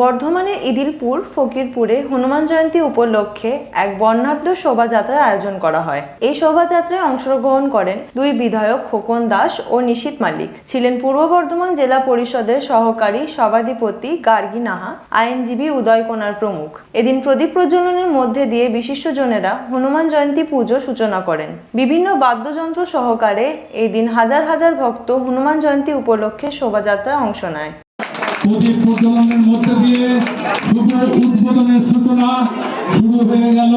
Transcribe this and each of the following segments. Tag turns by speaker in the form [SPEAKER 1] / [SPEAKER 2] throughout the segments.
[SPEAKER 1] বর্ধমানের ইদিলপুর, ফকিরপুরে হনুমান জয়ন্তী উপলক্ষে এক বর্ণাঢ্য শোভাযাত্রার আয়োজন করা হয়। এই শোভাযাত্রায় অংশগ্রহণ করেন দুই বিধায়ক খোকন দাস ও নিশীত মালিক। ছিলেন পূর্ব বর্ধমান জেলা পরিষদের সহকারী সভাধিপতি গার্গী নাহা, আইনজীবী উদয় কোনার প্রমুখ। এদিন প্রদীপ প্রজ্বলনের মধ্যে দিয়ে বিশিষ্টজনেরা হনুমান জয়ন্তী পুজো সূচনা করেন। বিভিন্ন বাদ্যযন্ত্র সহকারে এই দিন হাজার হাজার ভক্ত হনুমান জয়ন্তী উপলক্ষে শোভাযাত্রায় অংশ নেয়।
[SPEAKER 2] প্রদীপ প্রজ্বলনের মধ্যে দিয়ে শুভ উদ্বোধনের সূচনা শুরু হয়ে গেল।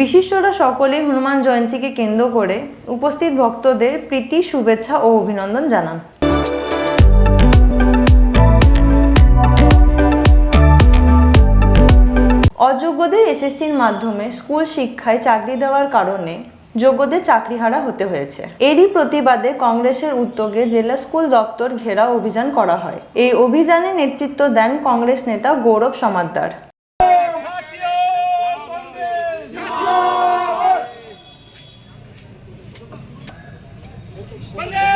[SPEAKER 1] বিশিষ্টরা সকলেই হনুমান জয়ন্তীকে কেন্দ্র করে উপস্থিত ভক্তদের প্রীতি, শুভেচ্ছা ও অভিনন্দন জানান। অযোগ্যদের এসএসসির মাধ্যমে স্কুল শিক্ষায় চাকরি দেওয়ার কারণে যোগ্যদের চাকরিহারা হতে হয়েছে। এরই প্রতিবাদে কংগ্রেসের উদ্যোগে জেলা স্কুল দপ্তর ঘেরাও অভিযান করা হয়। এই অভিযানে নেতৃত্ব দেন কংগ্রেস নেতা গৌরব সমাদ্দার।
[SPEAKER 3] 빨리!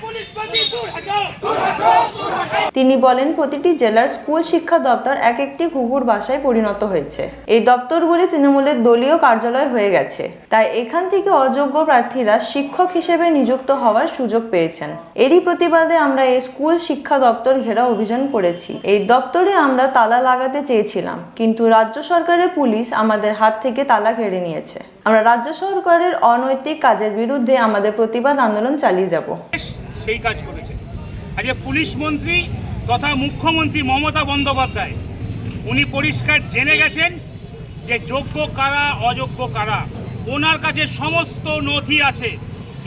[SPEAKER 1] তিনি বলেন, প্রতিটি জেলার স্কুল শিক্ষা দপ্তর এক একটি ঘুঘুর বাসায় পরিণত হয়েছে। এই দপ্তরগুলি তৃণমূলের দলীয় কার্যালয় হয়ে গেছে। তাই এখান থেকে অযোগ্য প্রার্থীরা শিক্ষক হিসেবে নিযুক্ত হওয়ার সুযোগ পেয়েছেন। এরই প্রতিবাদে আমরা এই স্কুল শিক্ষা দপ্তর ঘেরা অভিযান করেছি। এই দপ্তরে আমরা তালা লাগাতে চেয়েছিলাম, কিন্তু রাজ্য সরকারের পুলিশ আমাদের হাত থেকে তালা কেড়ে নিয়েছে। আমরা রাজ্য সরকারের অনৈতিক কাজের বিরুদ্ধে আমাদের প্রতিবাদ আন্দোলন চালিয়ে যাব।
[SPEAKER 3] সেই কাজ করেছে। আজকে পুলিশ মন্ত্রী তথা মুখ্যমন্ত্রী মমতা বন্দ্যোপাধ্যায়, উনি পরিষ্কার জেনে গেছেন যে যোগ্য কারা, অযোগ্য কারা। ওনার কাছে সমস্ত নথি আছে,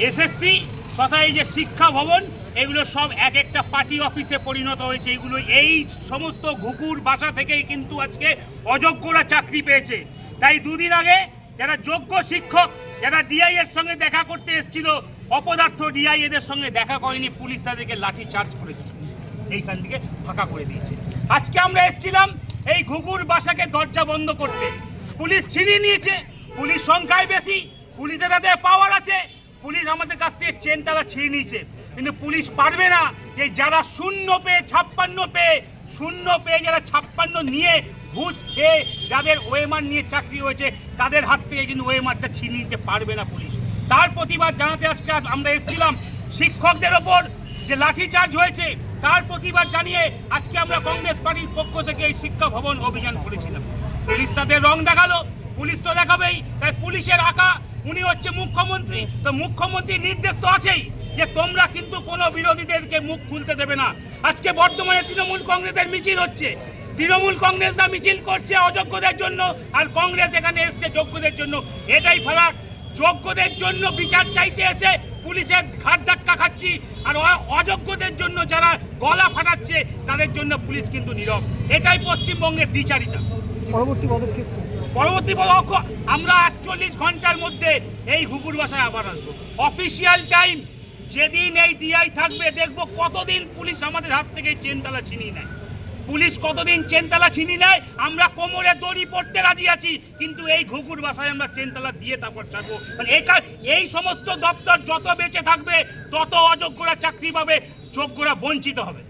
[SPEAKER 3] এসএসসি তথা এই যে শিক্ষা ভবন, এগুলো সব এক একটা পার্টি অফিসে পরিণত হয়েছে। এগুলো এই সমস্ত ঘুকুর বাসা থেকেই কিন্তু আজকে অযোগ্যরা চাকরি পেয়েছে। তাই দুদিন আগে যারা যোগ্য শিক্ষক, যারা ডিআই এর সঙ্গে দেখা করতে এসেছিল অপদার্থ ডিআই এদের সঙ্গে দেখা করেনি, পুলিশ তাদেরকে লাঠি চার্জ করে এইখান থেকে ফাঁকা করে দিয়েছে। আজকে আমরা এসেছিলাম এই ঘুঘুর বাসাকে দরজা বন্ধ করতে। পুলিশ ছিনিয়ে নিয়েছে, পুলিশ সংখ্যায় বেশি, পুলিশের হাতে পাওয়ার আছে, পুলিশ আমাদের কাছ থেকে চেন তালা ছিঁড়ে নিয়েছে। কিন্তু পুলিশ পারবে না যে যারা শূন্য পেয়ে ছাপ্পান্ন পেয়ে, শূন্য পেয়ে যারা ছাপ্পান্ন নিয়ে ঘুষ খেয়ে যাদের ওয়েমার নিয়ে চাকরি হয়েছে, তাদের হাত থেকে কিন্তু ওয়েমারটা ছিনিয়ে নিতে পারবে না পুলিশ। তার প্রতিবাদ জানাতে আজকে আজ আমরা এসেছিলাম। শিক্ষকদের ওপর যে লাঠিচার্জ হয়েছে, তার প্রতিবাদ জানিয়ে আজকে আমরা কংগ্রেস পার্টির পক্ষ থেকে এই শিক্ষা ভবন অভিযান করেছিলাম। পুলিশ তাদের রং দেখাল, পুলিশ তো দেখাবেই, তাই পুলিশের আঁকা, উনি হচ্ছে মুখ্যমন্ত্রী। তো মুখ্যমন্ত্রীর নির্দেশ তো আছেই যে তোমরা কিন্তু কোনো বিরোধীদেরকে মুখ খুলতে দেবে না। আজকে বর্তমানে তৃণমূল কংগ্রেসের মিছিল হচ্ছে। তৃণমূল কংগ্রেসরা মিছিল করছে অযোগ্যদের জন্য, আর কংগ্রেস এখানে এসছে যোগ্যদের জন্য। এটাই ফারাক। যোগ্যদের জন্য বিচার চাইতে এসে পুলিশের ঘাট ধাক্কা খাচ্ছি আর অযোগ্যদের জন্য যারা গলা ফাটাচ্ছে তাদের জন্য পুলিশ কিন্তু নীরব। এটাই পশ্চিমবঙ্গের দ্বিচারিতা।
[SPEAKER 4] পরবর্তী পদক্ষেপ?
[SPEAKER 3] পরবর্তী পদক্ষ আমরা আটচল্লিশ ঘণ্টার মধ্যে এই ঘুঘুর বাসায় আবার আসব। অফিসিয়াল টাইম যেদিন এই ডিআই থাকবে দেখব কতদিন পুলিশ আমাদের হাত থেকে এই চেন তালা ছিনিয়ে নেয়। পুলিশ কতদিন চেনতলা ছিনি নেয় আমরা কোমরে দড়ি পড়তে রাজি আছি, কিন্তু এই ঘুঘুর বাসায় আমরা চেনতলা দিয়ে তারপর ছাড়বো। মানে এই এই সমস্ত দপ্তর যত বেঁচে থাকবে, তত অযোগ্যরা চাকরি পাবে, যোগ্যরা বঞ্চিত হবে।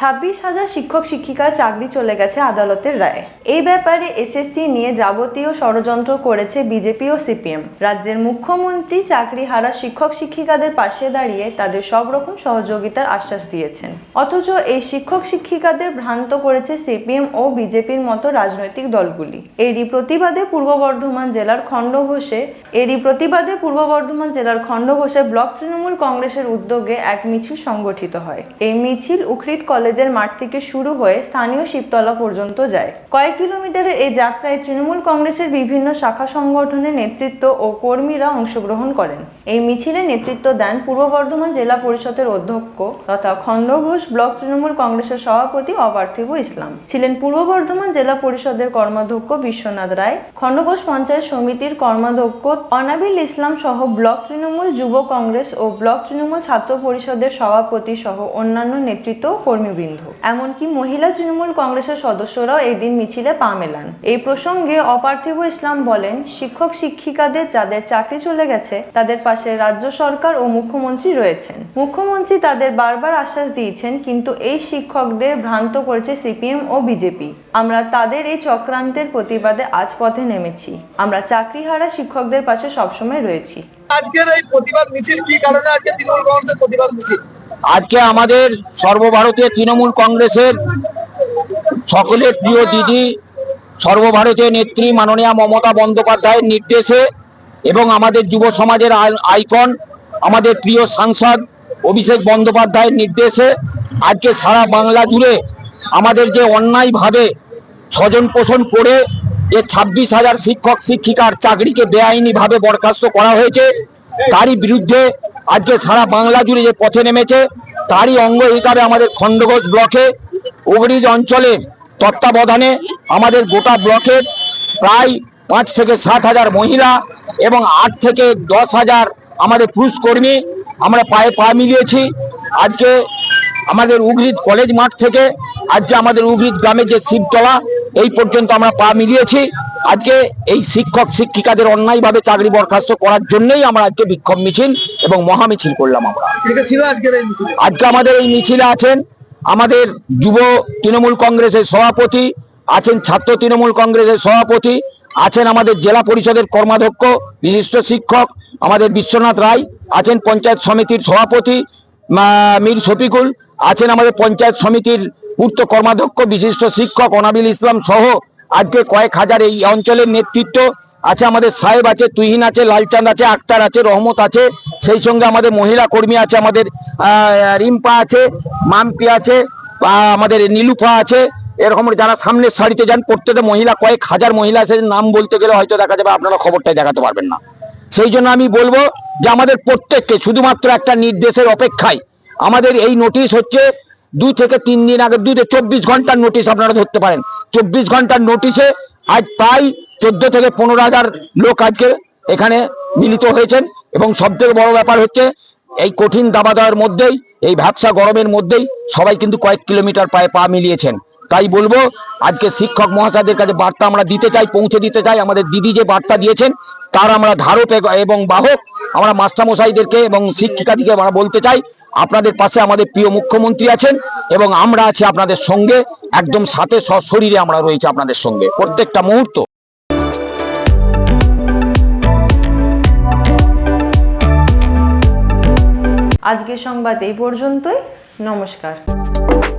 [SPEAKER 1] ছাব্বিশ হাজার শিক্ষক শিক্ষিকার চাকরি চলে গেছে আদালতের রায়ে। এই ব্যাপারে এসএসসি নিয়ে যাবতীয় ষড়যন্ত্র করেছে বিজেপি ও সিপিএম। রাজ্যের মুখ্যমন্ত্রী চাকরি হারা শিক্ষক, শিক্ষিকাদের পাশে দাঁড়িয়ে তাদের সব রকম সহযোগিতার আশ্বাস দিয়েছেন। অথচ এই শিক্ষক, শিক্ষিকাদের ভ্রান্ত করেছে সিপিএম ও বিজেপির মতো রাজনৈতিক দলগুলি। এরই প্রতিবাদে পূর্ব বর্ধমান জেলার খণ্ডঘোষে, এরই প্রতিবাদে পূর্ব বর্ধমান জেলার খণ্ডঘোষে ব্লক তৃণমূল কংগ্রেসের উদ্যোগে এক মিছিল সংগঠিত হয়। এই মিছিল উখরিদ কলেজের মাঠ থেকে শুরু হয়ে স্থানীয় শিবতলা পর্যন্ত যায়। কয়েক কিলোমিটারের এই যাত্রায় তৃণমূল কংগ্রেসের বিভিন্ন শাখা সংগঠনের নেতৃত্ব ও কর্মীরা অংশগ্রহণ করেন। এই মিছিলে নেতৃত্ব দেন পূর্ব বর্ধমান জেলা পরিষদের অধ্যক্ষ তথা খণ্ডঘোষ ব্লক তৃণমূল কংগ্রেসের সভাপতি অপার্থিব ইসলাম। ছিলেন পূর্ব বর্ধমান জেলা পরিষদের কর্মাধ্যক্ষ বিশ্বনাথ রায় খণ্ডঘোষ পঞ্চায়েত সমিতির কর্মাধ্যক্ষ অনাবিল ইসলাম সহ ব্লক তৃণমূল যুব কংগ্রেস ও ব্লক তৃণমূল ছাত্র পরিষদের সভাপতি সহ অন্যান্য নেতৃত্ব ও কর্মীবৃন্দ এমনকি মহিলা তৃণমূল কংগ্রেসের সদস্যরাও এই দিন মিছিলে পা মেলান। এই প্রসঙ্গে অপার্থিব ইসলাম বলেন, শিক্ষক, শিক্ষিকাদের যাদের চাকরি চলে গেছে, তাদের পাশে রাজ্য সরকার ও মুখ্যমন্ত্রী রয়েছেন। মুখ্যমন্ত্রী তাদের বারবার আশ্বাস দিয়েছেন, কিন্তু এই শিক্ষকদের ভ্রান্ত করেছে সিপিএম ও বিজেপি। আমরা তাদের এই চক্রান্তের প্রতিবাদে আজ পথে নেমেছি। আমরা চাকরিহারা শিক্ষকদের পাশে সবসময় রয়েছি।
[SPEAKER 5] আজকের এই প্রতিবাদ মিছিল কি কারণে? আজকে তৃণমূল কংগ্রেসের প্রতিবাদ মিছিল।
[SPEAKER 6] আজকে আমাদের সর্বভারতীয় তৃণমূল কংগ্রেসের সকলের প্রিয় দিদি, সর্বভারতীয় নেত্রী মাননীয়া মমতা বন্দ্যোপাধ্যায়ের নির্দেশে এবং আমাদের যুব সমাজের আই- আইকন, আমাদের প্রিয় সাংসদ অভিষেক বন্দ্যোপাধ্যায়ের নির্দেশে আজকে সারা বাংলা জুড়ে আমাদের যে অন্যায়ভাবে স্বজন পোষণ করে যে ছাব্বিশ হাজার শিক্ষক, শিক্ষিকার চাকরিকে বেআইনিভাবে বরখাস্ত করা হয়েছে তারই বিরুদ্ধে আজকে সারা বাংলা জুড়ে যে পথে নেমেছে, তারই অঙ্গ হিসাবে আমাদের খণ্ডঘোষ ব্লকে উগরিজ অঞ্চলে তত্ত্বাবধানে আমাদের গোটা ব্লকের প্রায় পাঁচ থেকে সাত হাজার মহিলা এবং আট থেকে দশ হাজার আমাদের পুরুষ কর্মী আমরা পায়ে পা মিলিয়েছি। আজকে আমাদের উগরিদ কলেজ মাঠ থেকে, আজকে আমাদের উগরিদ গ্রামের যে শিবতলা, এই পর্যন্ত আমরা পা মিলিয়েছি। আজকে এই শিক্ষক শিক্ষিকাদের অন্যায়ভাবে চাকরি বরখাস্ত করার জন্যই আমরা আজকে বিক্ষোভ মিছিল এবং মহা মিছিল করলাম আমরা। আজকে আমাদের এই মিছিলে আছেন আমাদের যুব তৃণমূল কংগ্রেসের সভাপতি আছেন ছাত্র তৃণমূল কংগ্রেসের সভাপতি আছেন আমাদের জেলা পরিষদের কর্মাধ্যক্ষ বিশিষ্ট শিক্ষক আমাদের বিশ্বনাথ রায় আছেন পঞ্চায়েত সমিতির সভাপতি মীর শফিকুল আছেন আমাদের পঞ্চায়েত সমিতির পূর্ত কর্মাধ্যক্ষ বিশিষ্ট শিক্ষক অনাবিল ইসলাম সহ আজকে কয়েক হাজার এই অঞ্চলের নেতৃত্ব আছে, আমাদের সাহেব আছে, তুহিন আছে, লালচাঁদ আছে, আক্তার আছে, রহমত আছে, সেই সঙ্গে আমাদের মহিলা কর্মী আছে, আমাদের রিম্পা আছে, মাম্পি আছে আমাদের নীলুফা আছে, এরকম যারা সামনের সারিতে যান, প্রত্যেকটা মহিলা, কয়েক হাজার মহিলা আছে, নাম বলতে গেলে হয়তো দেখা যাবে আপনারা খবরটাই দেখাতে পারবেন না। সেই জন্য আমি বলব যে আমাদের প্রত্যেককে শুধুমাত্র একটা নির্দেশের অপেক্ষায়, আমাদের এই নোটিশ হচ্ছে দু থেকে তিন দিন আগে দু থেকে চব্বিশ ঘণ্টার নোটিশ আপনারা ধরতে পারেন। চব্বিশ ঘণ্টার নোটিশে আজ প্রায় চোদ্দ থেকে পনেরো হাজার লোক আজকে এখানে মিলিত হয়েছেন এবং সব থেকে বড় ব্যাপার হচ্ছে, এই কঠিন দাবা দেওয়ার মধ্যেই, এই ভ্যাবসা গরমের মধ্যেই সবাই কিন্তু কয়েক কিলোমিটার পায়ে পা মিলিয়েছেন। তাই বলব, আজকে শিক্ষক মহাশয়দের কাছে বার্তা আমরা দিতে চাই, পৌঁছে দিতে চাই। আমাদের দিদি যে বার্তা দিয়েছেন, তার আমরা ধারক এবং বাহক আমরা মাস্টারমশাইদেরকে এবং শিক্ষিকাদিকে আমরা বলতে চাই আপনাদের পাশে আমাদের প্রিয় মুখ্যমন্ত্রী আছেন এবং আমরা আছি আপনাদের সঙ্গে। একদম সাথে সশরীরে আমরা রয়েছি আপনাদের সঙ্গে। প্রত্যেকটা মুহূর্ত।
[SPEAKER 1] আজকের সংবাদ এই পর্যন্তই। নমস্কার।